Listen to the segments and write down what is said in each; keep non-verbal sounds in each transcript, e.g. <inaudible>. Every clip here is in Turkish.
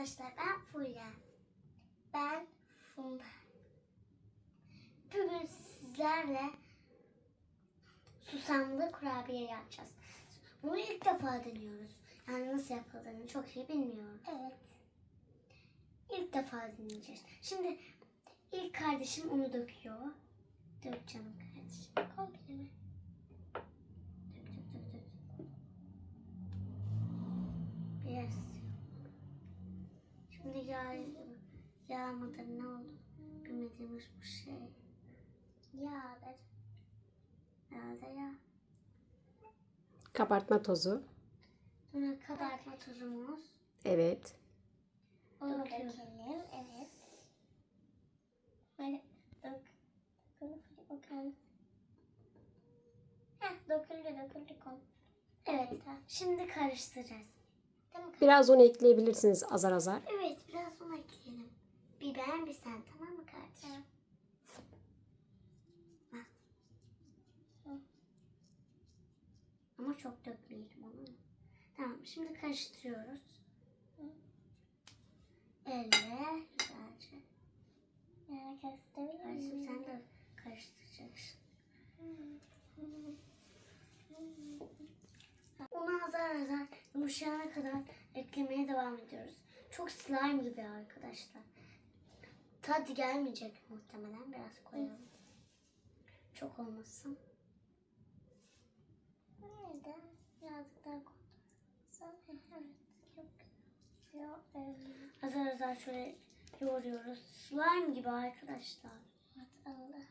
arkadaşlar ben Fulya. Ben Funda. Bugün sizlerle susamlı kurabiye yapacağız. Bunu ilk defa deniyoruz. Yani nasıl yapıldığını çok iyi bilmiyorum. Evet. İlk defa deneyeceğiz. Şimdi ilk kardeşim onu döküyor. Dök canım kardeşim. Komple mi? Dök dök dök dök. Biraz. Şimdi yağ, yağ mıdır ne oldu? Bilmediğimiz bu şey. Yağdır. Herhalde yağ. Kabartma tozu. Sonra kabartma tuzumuz. Evet. Onu dökelim. Evet. Böyle dök. Mısın? Heh, döküldü döküldü kom. Evet. Şimdi karıştıracağız. Mi? Biraz un ekleyebilirsiniz azar azar. Evet biraz un ekleyelim. Bir ben bir sen tamam mı kardeşim? Ama çok dökmeyelim onu. Tamam şimdi karıştırıyoruz. Elle güzelce. Yani karıştırabilir Kardeşim sen de karıştıracaksın. Unu azar azar yumuşayana kadar eklemeye devam ediyoruz. Çok slime gibi arkadaşlar. Tadı gelmeyecek muhtemelen. Biraz koyalım. Çok olmasın. Nerede? Birazcık daha koyalım. Evet. Azar azar şöyle yoğuruyoruz. Slime gibi arkadaşlar. Allah.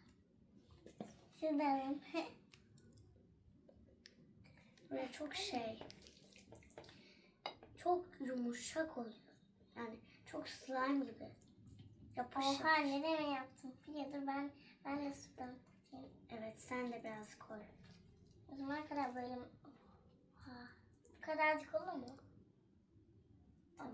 Şuradan. <laughs> Böyle çok şey. Çok yumuşak oluyor. Yani çok slime gibi. Yapışık. Oha nereye yaptın? Filiye dur ben, ben de sudan tutayım. Evet sen de biraz koy. O zaman kadar böyle... Oha. Bu kadarcık olur mu? Tamam.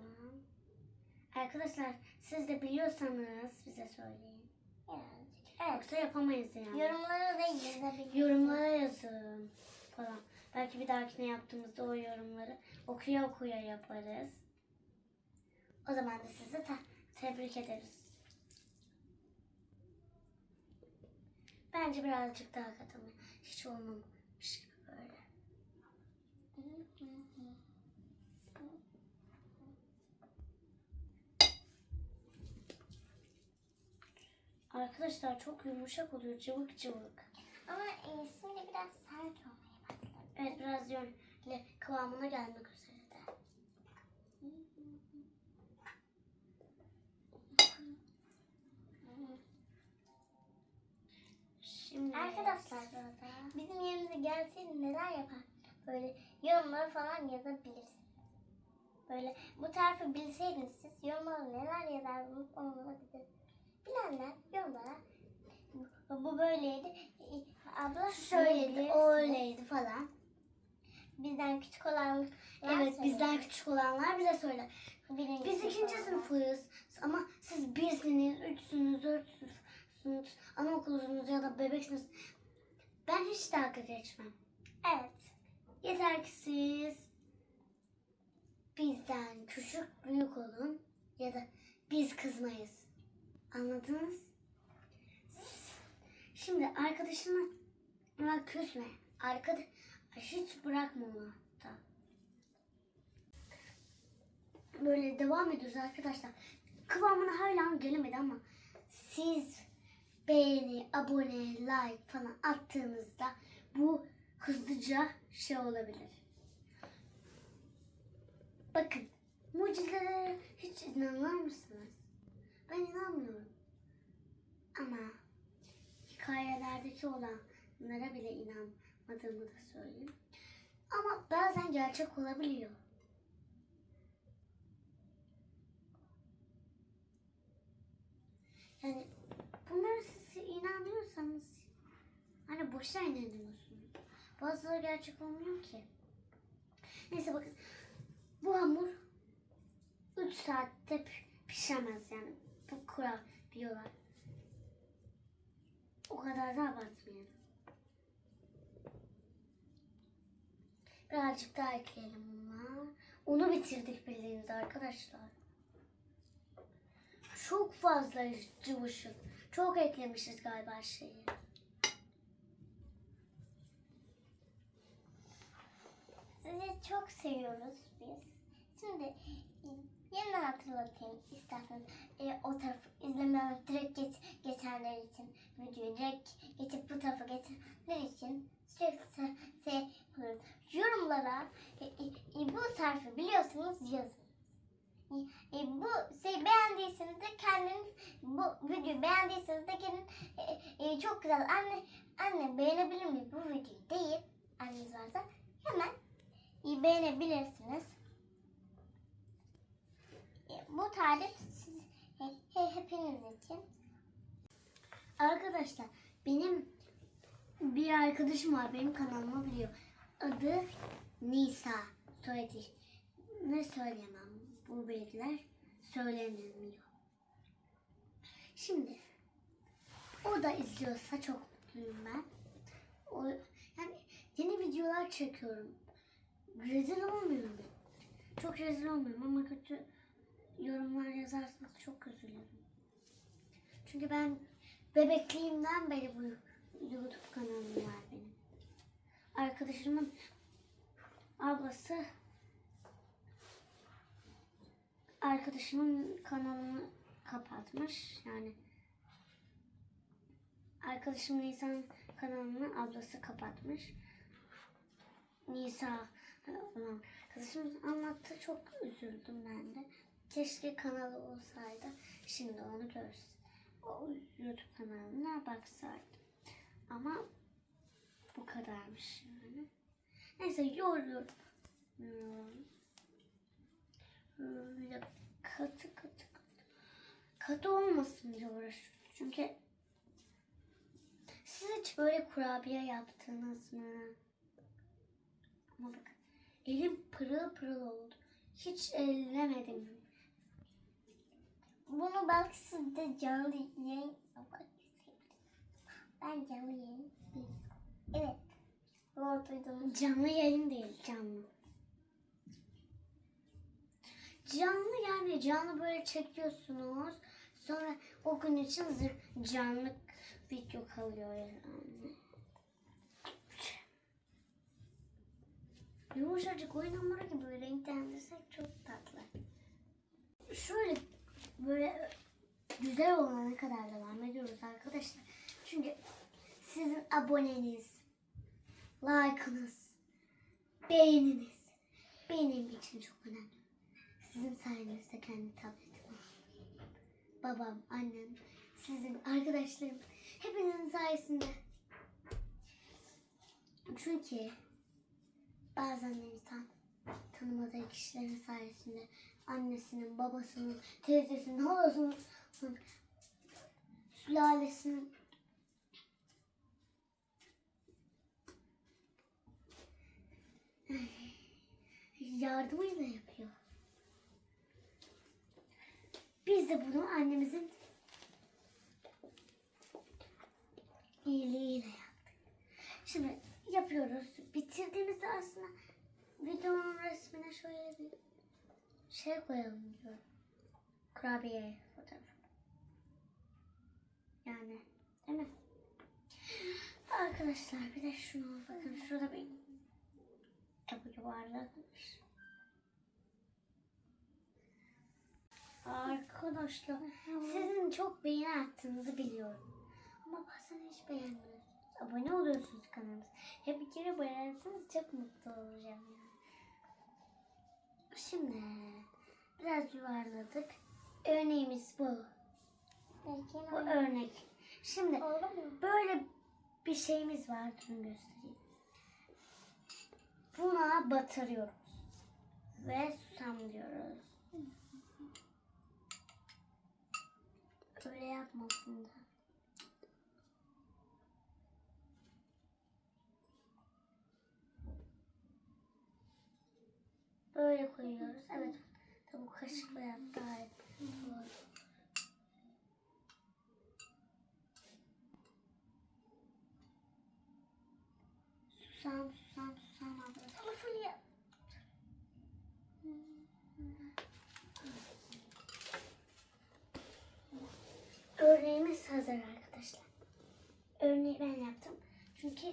Arkadaşlar siz de biliyorsanız bize söyleyin. Birazcık. Evet. Yoksa yapamayız yani. Yorumlara da yazabilirsiniz. Yorumlara yazın falan. Belki bir dahakine yaptığımızda o yorumları okuya okuya yaparız. O zaman da sizi te- tebrik ederiz. Bence birazcık daha katalım. Hiç olmamış gibi böyle. Arkadaşlar çok yumuşak oluyor. Cıvık cıvık. Ama e, şimdi biraz sert olmaya biraz böyle kıvamına gelmek üzere de. Şimdi Arkadaşlar, Bizim yerimize gelseydi neler yapar? Böyle yorumlara falan yazabilirsiniz. Böyle bu tarifi bilseydiniz siz yorumlara neler yazardınız onlara bize. Bilenler yorumlara bu, böyleydi. E, Abla şöyleydi, öyleydi falan. Bizden küçük olan Evet bizden küçük olanlar bize söyler. Birinci Biz ikinci olanlar. sınıfıyız ama siz birsiniz, üçsünüz, dörtsünüz, anaokulusunuz ya da bebeksiniz. Ben hiç dalga geçmem. Evet. Yeter ki siz bizden küçük büyük olun ya da biz kızmayız. Anladınız? Şimdi arkadaşına küsme. Arkadaş hiç bırakma onu. Böyle devam ediyoruz arkadaşlar. Kıvamına hala gelemedi ama siz beğeni, abone, like falan attığınızda bu hızlıca şey olabilir. Bakın mucizelere hiç inanır mısınız? Ben inanmıyorum. Ama hikayelerdeki olanlara bile inanmadığımı da söyleyeyim. Ama bazen gerçek olabiliyor. Yani bunlara siz inanıyorsanız hani boşuna inanıyorsunuz. Bazıları gerçek olmuyor ki. Neyse bakın bu hamur 3 saatte pi- pişemez yani. Bu kurabiyeler. O kadar da abartmayalım. Birazcık daha ekleyelim buna. Unu bitirdik bildiğiniz arkadaşlar. çok fazla cıvışık. Çok eklemişiz galiba şeyi. Sizi çok seviyoruz biz. Şimdi yeniden hatırlatayım isterseniz. E, o tarafı izlemeden direkt geç, geçenler için videoyu direkt geçip bu tarafa geçenler için sürekli şey yapıyoruz. Yorumlara e, e, e, bu tarifi biliyorsanız yazın. E, e, bu şey beğendiyseniz de kendiniz bu videoyu beğendiyseniz de gelin e, e, çok güzel anne anne beğenebilir miyim bu videoyu deyip anneniz varsa hemen iyi beğenebilirsiniz. Bu tarif siz, he- he- hepiniz için. Arkadaşlar benim bir arkadaşım var benim kanalımı biliyor. Adı Nisa. Soyadı. Ne söyleyemem bu bilgiler söylenemiyor. Şimdi o da izliyorsa çok mutluyum ben. O, yani yeni videolar çekiyorum. Rezil olmuyorum ben. Çok rezil olmuyorum ama kötü yorumlar yazarsanız çok üzülürüm. Çünkü ben bebekliğimden beri bu YouTube kanalım var benim. Arkadaşımın ablası arkadaşımın kanalını kapatmış. Yani arkadaşım Nisan kanalını ablası kapatmış. Nisa olan arkadaşım anlattı. Çok üzüldüm ben de. Keşke kanalı olsaydı. Şimdi onu görsün. O YouTube kanalına baksaydım. Ama bu kadarmış yani. Neyse yoruyorum. Hmm. Böyle katı katı katı. Katı olmasın diye uğraşıyoruz. Çünkü siz hiç böyle kurabiye yaptınız mı? Ama bakın elim pırıl pırıl oldu. Hiç ellemedim. Bunu belki siz canlı yayın. Ben canlı yayın. Evet. Doğru duydunuz. Canlı yayın değil canlı. Canlı yani canlı böyle çekiyorsunuz. Sonra o gün için zır- canlı video kalıyor yani. Yumuşacık oyun hamuru gibi renklendirsek çok tatlı. Şöyle böyle güzel olana kadar devam ediyoruz arkadaşlar. Çünkü sizin aboneniz, like'ınız, beğeniniz benim için çok önemli. Sizin sayenizde kendi tabletim. Babam, annem, sizin arkadaşlarım hepinizin sayesinde. Çünkü bazen insan tanımadığı kişilerin sayesinde annesinin, babasının, teyzesinin, halasının, sülalesinin yardımıyla yapıyor. Biz de bunu annemizin iyiliğiyle yaptık. Şimdi yapıyoruz. Bitirdiğimizde aslında videonun resmine şöyle bir şey koyalım diyorum. Kurabiye fotoğrafı. Yani değil mi? Arkadaşlar bir de şunu bakın şurada bir Tabu yuvarlanmış. Arkadaşlar sizin çok beğeni attığınızı biliyorum. Ama bazen hiç beğenmiyorsunuz. Abone oluyorsunuz kanalımıza. Hep bir kere beğenseniz çok mutlu olacağım yani. Şimdi biraz yuvarladık. Örneğimiz bu. Belki Bu örnek. Şimdi böyle bir şeyimiz var. Durun göstereyim. Buna batırıyoruz. Ve susamlıyoruz. Öyle yapmasın da. Böyle koyuyoruz. Evet. Tabii kaşıkla yap daha iyi. Doğru. Susam, susam, susam abla. Yap. örneğimiz hazır arkadaşlar. Örneği ben yaptım. Çünkü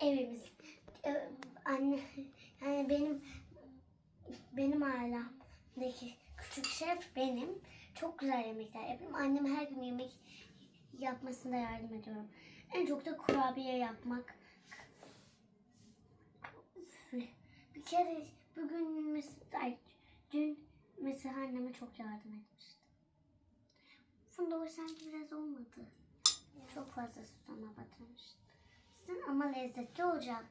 evimiz anne yani benim benim ailemdeki küçük şef benim. Çok güzel yemekler yapıyorum. Annem her gün yemek yapmasında yardım ediyorum. En çok da kurabiye yapmak. Bir kere bugün mesela dün mesela anneme çok yardım etmiştim. Funda o sanki biraz olmadı. Çok fazla susama batırmıştım. Sizin ama lezzetli olacak.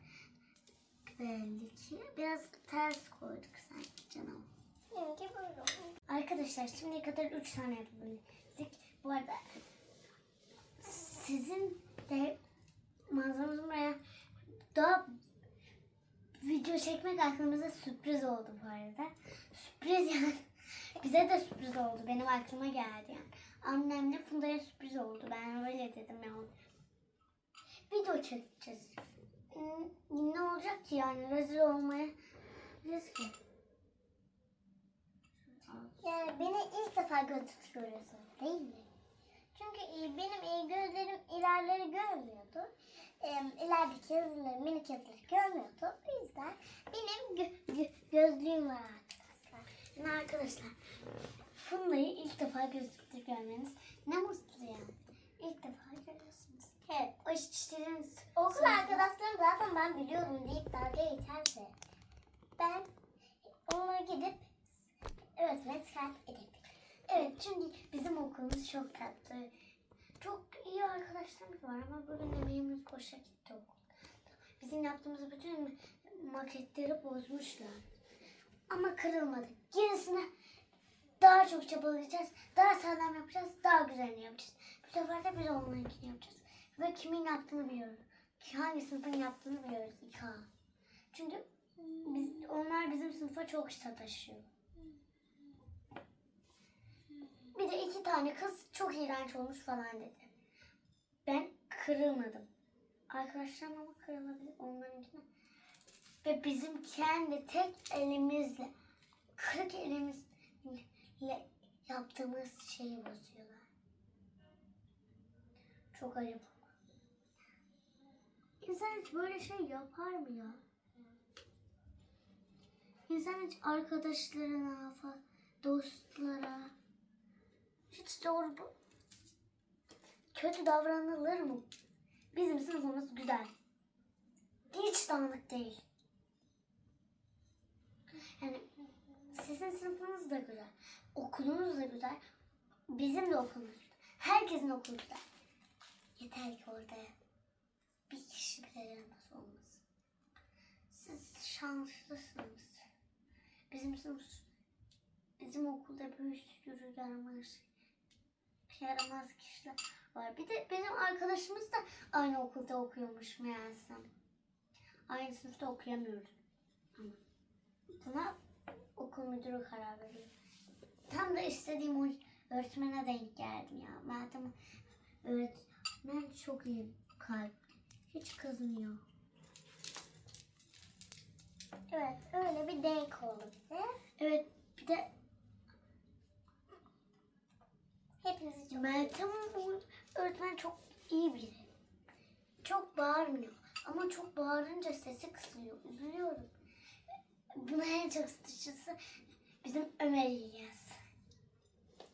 Belli ki. Biraz ters koyduk sanki canım. Benimki böyle oldu. Arkadaşlar şimdiye kadar 3 tane yapabildik. Bu arada sizin de manzaramızın buraya daha video çekmek aklımıza sürpriz oldu bu arada. Sürpriz yani. <laughs> Bize de sürpriz oldu. Benim aklıma geldi yani. Annemle Funda'ya sürpriz oldu. Ben öyle dedim ya. Video çekeceğiz. Hmm, Ne olacak ki yani? Rezil olmaya risk Yani beni ilk defa göz görüyorsunuz değil mi? Çünkü e, benim e, gözlerim ilerleri görmüyordu. E, ilerideki yazıları, minik yazıları görmüyordu. O yüzden benim gö- gö- gözlüğüm var arkadaşlar. Yani arkadaşlar Funda'yı ilk defa gözlükte görmeniz ne mutlu yani. İlk defa görüyorsunuz. Evet. O çiçeklerin Okul arkadaşlarım zaten ben biliyorum deyip dalga geçerse ben onlara gidip öğretmene şikayet ederim. Evet çünkü bizim okulumuz çok tatlı. Çok iyi arkadaşlarımız var ama bugün emeğimiz boşa gitti okulda. Bizim yaptığımız bütün maketleri bozmuşlar. Ama kırılmadık. Gerisine daha çok çabalayacağız. Daha sağlam yapacağız. Daha güzelini yapacağız. Bu sefer de biz onlarınkini yapacağız. Ve kimin yaptığını biliyoruz. Ki Hangi sınıfın yaptığını biliyoruz. İK. Çünkü biz, onlar bizim sınıfa çok sataşıyor. Bir de iki tane kız çok iğrenç olmuş falan dedi. Ben kırılmadım. Arkadaşlarım ama kırılabilir onlarınkine. Ve bizim kendi tek elimizle, kırık elimizle yaptığımız şeyi bozuyorlar. Çok ayıp. İnsan hiç böyle şey yapar mı ya? İnsan hiç arkadaşlarına, dostlara hiç doğru bu kötü davranılır mı? Bizim sınıfımız güzel. Hiç dağınık değil. Yani sizin sınıfınız da güzel. Okulunuz da güzel. Bizim de okulumuz. Herkesin okulu güzel. Yeter ki orada yaramaz olmasın. Siz şanslısınız. Bizim sınıf, bizim okulda bir sürü yaramaz, yaramaz kişiler var. Bir de benim arkadaşımız da aynı okulda okuyormuş meğersem. Aynı sınıfta okuyamıyoruz. Ama buna okul müdürü karar veriyor. Tam da istediğim öğretmene denk geldim ya. Meltem öğretmen çok iyi kalp. Hiç kızmıyor. Evet öyle bir denk oldu bize. Evet bir de Hepinizi çok Meltem öğretmen çok iyi biri. Çok bağırmıyor. Ama çok bağırınca sesi kısılıyor. Üzülüyorum. Buna en çok sıçrası bizim Ömer İlyas.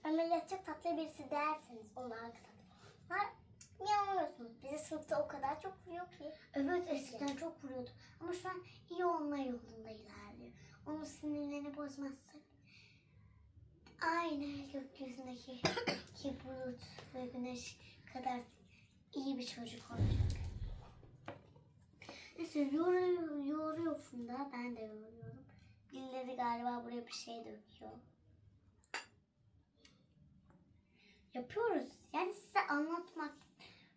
Ameliyat çok tatlı birisi derseniz ona arkadaşlar. Niye anlamıyorsunuz? Bizi sınıfta o kadar çok vuruyor ki. Evet eskiden çok vuruyordu. Ama şu an iyi olma yolunda ilerliyor. Onun sinirlerini bozmazsak. Aynı gökyüzündeki <coughs> ki bulut ve güneş kadar iyi bir çocuk olacak. Neyse yoruyor, yoruyor Funda. Ben de yoruyorum. Birileri galiba buraya bir şey döküyor. Yapıyoruz. Yani size anlatmak,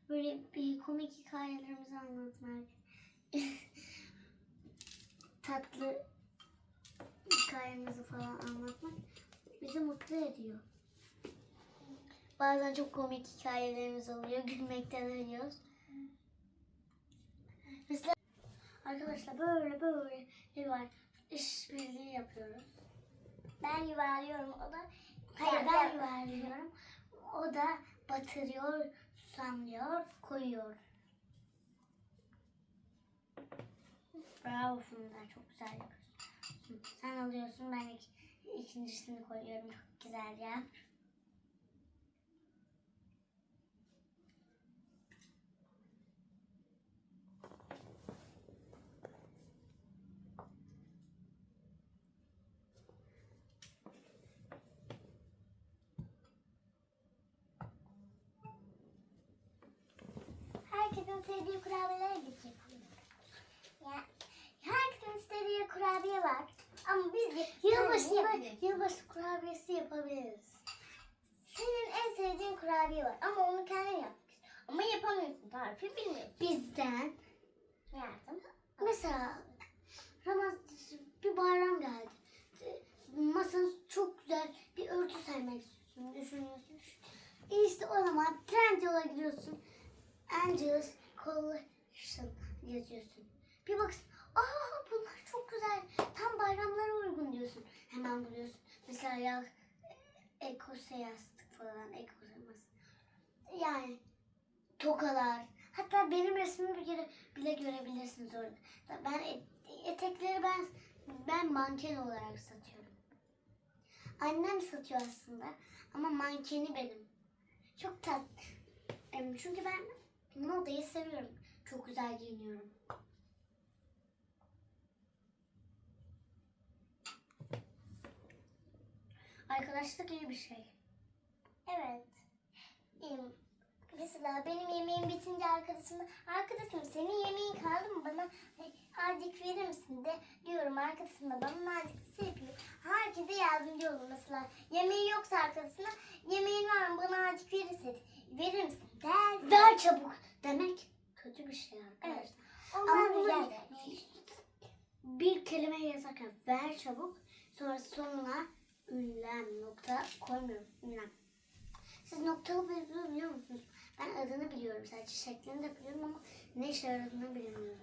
böyle bir komik hikayelerimizi anlatmak, <laughs> tatlı hikayemizi falan anlatmak bizi mutlu ediyor. Bazen çok komik hikayelerimiz oluyor. Gülmekten ölüyoruz. Mesela arkadaşlar böyle böyle bir var. İşbirliği yapıyoruz. Ben yuvarlıyorum o da Hayır ben yuvarlıyorum. O da batırıyor, susamlıyor, koyuyor. Bravo Funda, çok güzel yapıyorsun. Sen alıyorsun, ben ik- ikincisini koyuyorum. Çok güzel ya. Sevdiği kurabiyelere gidecek. Ya, herkesin istediği kurabiye var. Ama biz de Yılbaşında yapıyoruz. yılbaşı kurabiyesi yapabiliriz. Senin en sevdiğin kurabiye var ama onu kendin istiyorsun. Ama yapamıyorsun, tarifi bilmiyorsun. Bizden Yardım. Mesela Ramazan bir bayram geldi. Masanız çok güzel bir örtü sermek istiyorsun. Düşünüyorsun. İşte o zaman Trendyol'a gidiyorsun. Angels Collection yazıyorsun. Bir bak, aa bunlar çok güzel. Tam bayramlara uygun diyorsun. Hemen buluyorsun. Mesela ya ekose yastık falan, ekose. Yani tokalar. Hatta benim resmimi kere bile görebilirsiniz orada. Ben et- etekleri ben ben manken olarak satıyorum. Annem satıyor aslında ama mankeni benim. Çok tat. Çünkü ben modayı seviyorum. Çok güzel giyiniyorum. Arkadaşlık iyi bir şey. Evet. İyiyim. Mesela benim yemeğim bitince arkadaşım da arkadaşım senin yemeğin kaldı mı bana azıcık verir misin de diyorum arkadaşım da bana azıcık şey yapıyor. Herkese yardımcı olur mesela. Yemeği yoksa arkadaşına yemeğin var mı bana azıcık verirsin. Verir misin? Der. Ver çabuk demek kötü bir şey arkadaşlar. Evet. Ama bunu bir kelime yazarken ver çabuk sonra sonuna ünlem nokta koymuyoruz ünlem. Siz noktalı virgülü biliyor musunuz? Ben adını biliyorum sadece şeklini de biliyorum ama ne işe yaradığını bilmiyorum.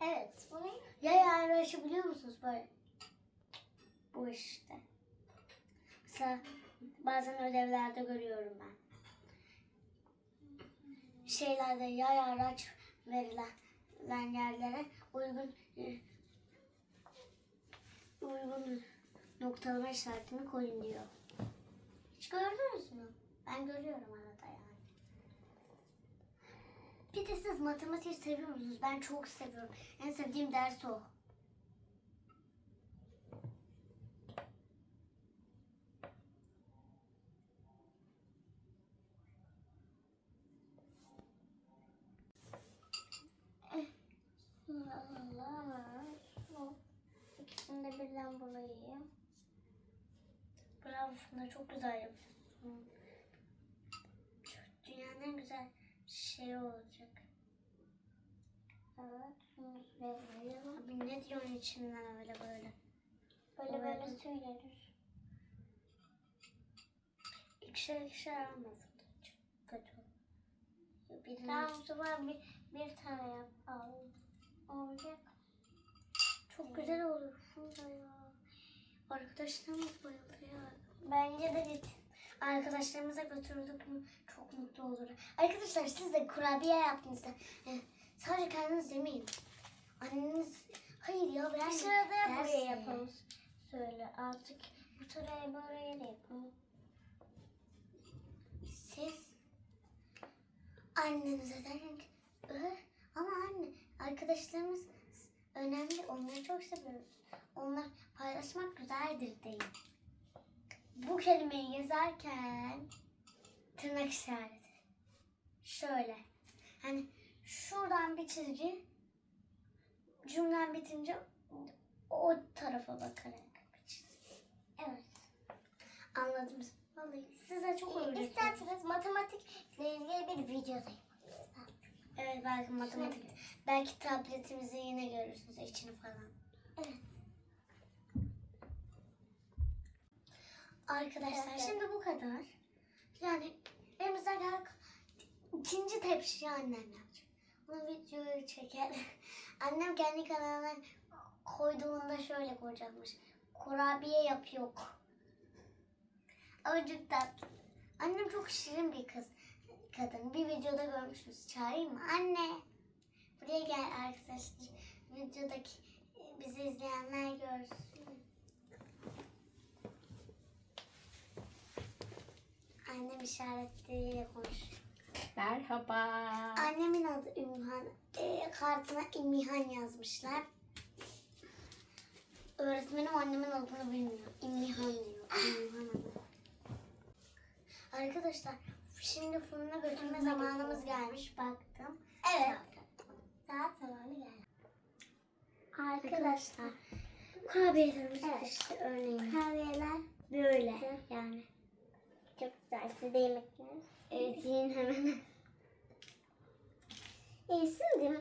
Evet. Bunu Yay ayrışı biliyor musunuz böyle? Bu işte. Mesela bazen ödevlerde görüyorum ben. Şeylerde yay araç verilen yerlere uygun uygun noktalama işaretini koyun diyor. Hiç gördünüz mü? Ben görüyorum arada yani. Bir de siz matematik seviyor musunuz? Ben çok seviyorum. En sevdiğim ders o. De birden bulayım. Bravo Funda çok güzel yapıyorsun. Dünyanın en güzel şeyi olacak. Evet. Abi ne diyorsun içinden öyle böyle? Böyle Evet. böyle söylenir. İkişer ikişer alma Funda. Çok kötü. Birini Tamam bu sefer bir, bir tane yap. Al. Olacak. çok güzel olur Ya. Arkadaşlarımız bayıldı ya. Bence de git. Arkadaşlarımıza götürdük mü çok mutlu olur. Arkadaşlar siz de kurabiye yaptığınızda e, sadece kendiniz yemeyin. Anneniz hayır ya ben Sırada derse- buraya yapalım. Söyle artık bu sıraya buraya da yapalım. Siz annenize derin "Ih, ama anne arkadaşlarımız önemli onları çok seviyoruz. Onlar paylaşmak güzeldir deyin. Bu kelimeyi yazarken tırnak işareti. Şöyle. Hani şuradan bir çizgi cümlen bitince o tarafa bakarak bir çizgi. Evet. Anladım. Vallahi size çok öğretiyorum. İsterseniz matematikle ilgili bir video da. Evet belki matematik. Belki tabletimizi yine görürsünüz içini falan. Evet. Arkadaşlar Evet. şimdi bu kadar. Yani elimizden gel ikinci tepsiyi annem yapacak. Onu videoyu çeker. <laughs> annem kendi kanalına koyduğunda şöyle koyacakmış. Kurabiye yapıyor. Ama çok tatlı. Annem çok şirin bir kız. Kadın. Bir videoda görmüşsünüz. Çağırayım mı? Anne. Buraya gel arkadaşlar. Videodaki bizi izleyenler görsün. Annem işaretleriyle konuşuyor. Merhaba. Annemin adı Ümmühan. E, kartına İmmihan yazmışlar. Öğretmenim annemin adını bilmiyor. İmmihan diyor. İmmihan adı. Arkadaşlar şimdi fırına götürme zamanımız gelmiş. Baktım. Evet. Saat zamanı geldi. Arkadaşlar Kurabiyelerimiz Evet. işte örneğin. kahveler Böyle yani. Çok güzel. Siz de yemekler. Evet yiyin hemen. E, şimdi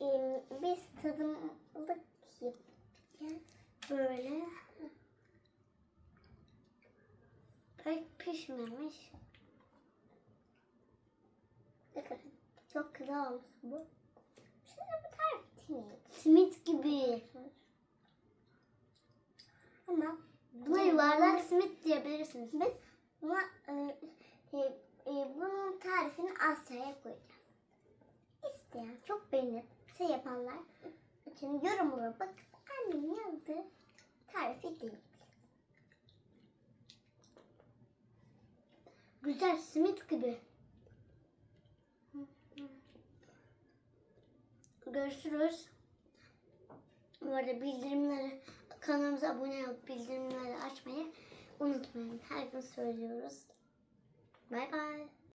e, biz tadımlık yapacağız. Böyle. Pek pişmemiş. Bakın çok güzel olmuş bu. Şimdi bu tarif değil. Simit gibi. Ama Buna yuvarlak simit diyebilirsiniz. biz buna e, e, e, bunun tarifini Asya'ya koyacağız. İsteyen çok beğenip şey yapanlar için yorumlara bakıp annemin yazdığı tarifi değil. Güzel simit gibi. Görüşürüz. Bu arada bildirimleri kanalımıza abone olup bildirimleri açmayı unutmayın. Her gün söylüyoruz. Bay bay.